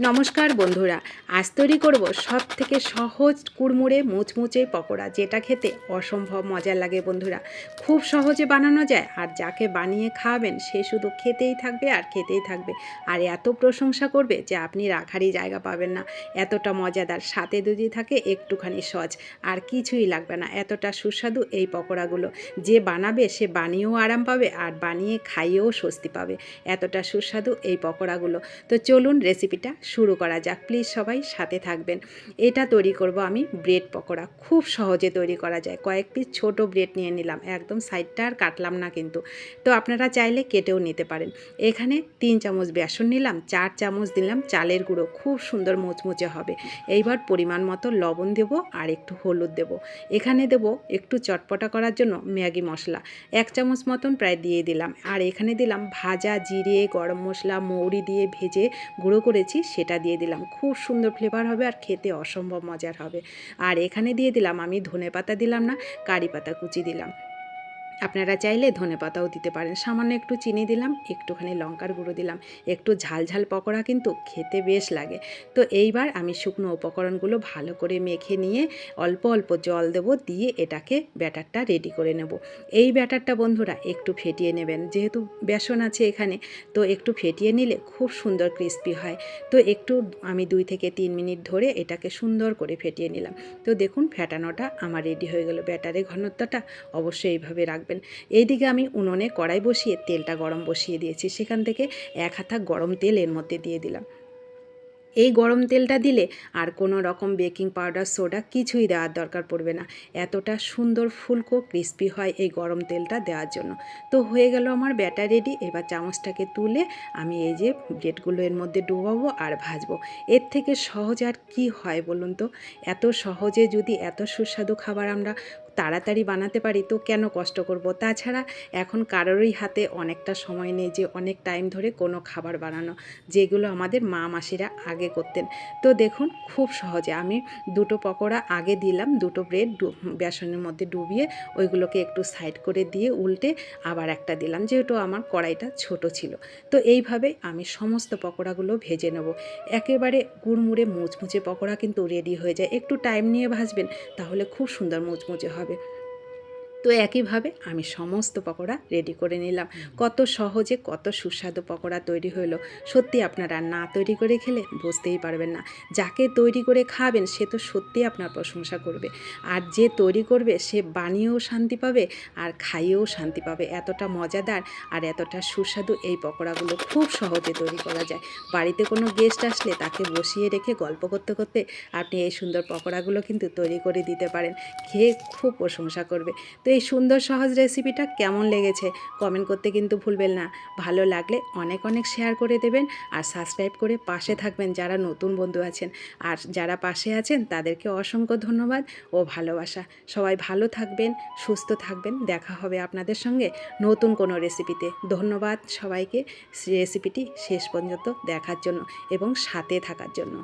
নমস্কার বন্ধুরা, আজ তৈরি করব সব থেকে সহজ কুড়মুড়ে মুচমুচে পকোড়া, যেটা খেতে অসম্ভব মজার লাগে বন্ধুরা। খুব সহজে বানানো যায়, আর যাকে বানিয়ে খাওয়াবেন, সে শুধু খেতেই থাকবে আর খেতেই থাকবে। আর এত প্রশংসা করবে যে আপনি রাখারই জায়গা পাবেন না। এতটা মজাদার, সাথে যদি থাকে একটুখানি সজ, আর কিছুই লাগবে না। এতটা সুস্বাদু এই পকোড়াগুলো। যে বানাবে, সে বানিয়েও আরাম পাবে, আর বানিয়ে খাইয়েও স্বস্তি পাবে। এতটা সুস্বাদু এই পকোড়াগুলো। তো চলুন রেসিপিটা শুরু করা যাক। প্লিজ সবাই সাথে থাকবেন। এটা তৈরি করব আমি ব্রেড পকোড়া। খুব সহজে তৈরি করা যায়। কয়েক পিস ছোট ব্রেড নিয়ে নিলাম। একদম সাইডটা আর কাটলাম না কিন্তু। তো আপনারা চাইলে কেটেও নিতে পারেন। এখানে তিন চামচ বেসন নিলাম, চার চামচ দিলাম চালের গুঁড়ো। খুব সুন্দর মুচমুচে হবে। এইবার পরিমাণ মতো লবণ দেব আর একটু হলুদ দেব। এখানে দেব একটু চটপটা করার জন্য ম্যাগি মশলা। এক চামচ মতন প্রায় দিয়ে দিলাম। আর এখানে দিলাম ভাজা, জিরে, গরম মশলা, মৌরি দিয়ে ভেজে গুঁড়ো করেছি। সেটা দিয়ে দিলাম। খুব সুন্দর ফ্লেভার হবে আর খেতে অসম্ভব মজার হবে। আর এখানে দিয়ে দিলাম, আমি ধনে পাতা দিলাম না, কারি পাতা কুচি দিলাম। আপনারা চাইলে ধনে পাতাও দিতে পারেন। সামান্য একটু চিনি দিলাম, একটুখানি লঙ্কার গুঁড়ো দিলাম, একটু ঝাল ঝাল পকোড়া কিন্তু খেতে বেশ লাগে। তো এইবার আমি শুকনো উপকরণগুলো ভালো করে মেখে নিয়ে অল্প অল্প জল দেব, দিয়ে এটাকে ব্যাটারটা রেডি করে নেব। এই ব্যাটারটা বন্ধুরা একটু ফেটিয়ে নেবেন, যেহেতু বেসন আছে এখানে, তো একটু ফেটিয়ে নিলে খুব সুন্দর ক্রিস্পি হয়। তো একটু আমি দুই থেকে তিন মিনিট ধরে এটাকে সুন্দর করে ফেটিয়ে নিলাম। তো দেখুন, ফেটানোটা আমার রেডি হয়ে গেল। ব্যাটারের ঘনত্বটা অবশ্যই এইভাবে রাখবেন। এইদিকে আমি উনুনে কড়াই বসিয়ে তেলটা গরম বসিয়ে দিয়েছি। সেখান থেকে এক হাতা গরম তেল এর মধ্যে দিয়ে দিলাম। এই গরম তেলটা দিলে আর কোনো রকম বেকিং পাউডার, সোডা কিছুই দেওয়ার দরকার পড়বে না। এতটা সুন্দর ফুলকো ক্রিস্পি হয় এই গরম তেলটা দেওয়ার জন্য। তো হয়ে গেল আমার ব্যাটার রেডি। এবার চামচটাকে তুলে আমি এই যে ব্রেডগুলো এর মধ্যে ডুবাবো আর ভাজবো। এর থেকে সহজ আর কি হয় বলুন তো? এত সহজে যদি এত সুস্বাদু খাবার আমরা তাড়াতাড়ি বানাতে পারি তো কেন কষ্ট করব? তাছাড়া এখন কারোরই হাতে অনেকটা সময় নেই যে অনেক টাইম ধরে কোনো খাবার বানানো, যেগুলো আমাদের মা মাসিরা আগে করতেন। তো দেখুন, খুব সহজে আমি দুটো পকোড়া আগে দিলাম, দুটো ব্রেড বেসনের মধ্যে ডুবিয়ে ওইগুলোকে একটু সাইড করে দিয়ে উল্টে আবার একটা দিলাম, যেহেতু আমার কড়াইটা ছোট ছিল। তো এইভাবে আমি সমস্ত পকোড়াগুলো ভেজে নেব। একেবারে গুড়মুড়ে মুচমুচে পকোড়া কিন্তু রেডি হয়ে যায়। একটু টাইম নিয়ে ভাজবেন, তাহলে খুব সুন্দর মুচমুচে হবে তো একইভাবে আমি সমস্ত পকোড়া রেডি করে নিলাম। কত সহজে কত সুস্বাদু পকোড়া তৈরি হলো। সত্যি আপনারা না তৈরি করে খেলে বুঝতেই পারবেন না। যাকে তৈরি করে খাবেন সে তো সত্যি আপনার প্রশংসা করবে। আর যে তৈরি করবে সে বানিয়েও শান্তি পাবে আর খাইয়েও শান্তি পাবে। এতটা মজাদার আর এতটা সুস্বাদু এই পকোড়াগুলো খুব সহজে তৈরি করা যায়। বাড়িতে কোনো গেস্ট আসলে তাকে বসিয়ে রেখে গল্প করতে করতে আপনি এই সুন্দর পকোড়াগুলো কিন্তু তৈরি করে দিতে পারেন। খেয়ে খুব প্রশংসা করবে। তো এই সুন্দর সহজ রেসিপিটা কেমন লেগেছে? কমেন্ট করতে কিন্তু ভুলবেন না। ভালো লাগলে অনেক অনেক শেয়ার করে দেবেন আর সাবস্ক্রাইব করে পাশে থাকবেন যারা নতুন বন্ধু আছেন। আর যারা পাশে আছেন, তাদেরকে অসংখ্য ধন্যবাদ ও ভালোবাসা। সবাই ভালো থাকবেন, সুস্থ থাকবেন। দেখা হবে আপনাদের সঙ্গে নতুন কোনো রেসিপিতে ধন্যবাদ সবাইকে রেসিপিটি শেষ পর্যন্ত দেখার জন্য এবং সাথে থাকার জন্য।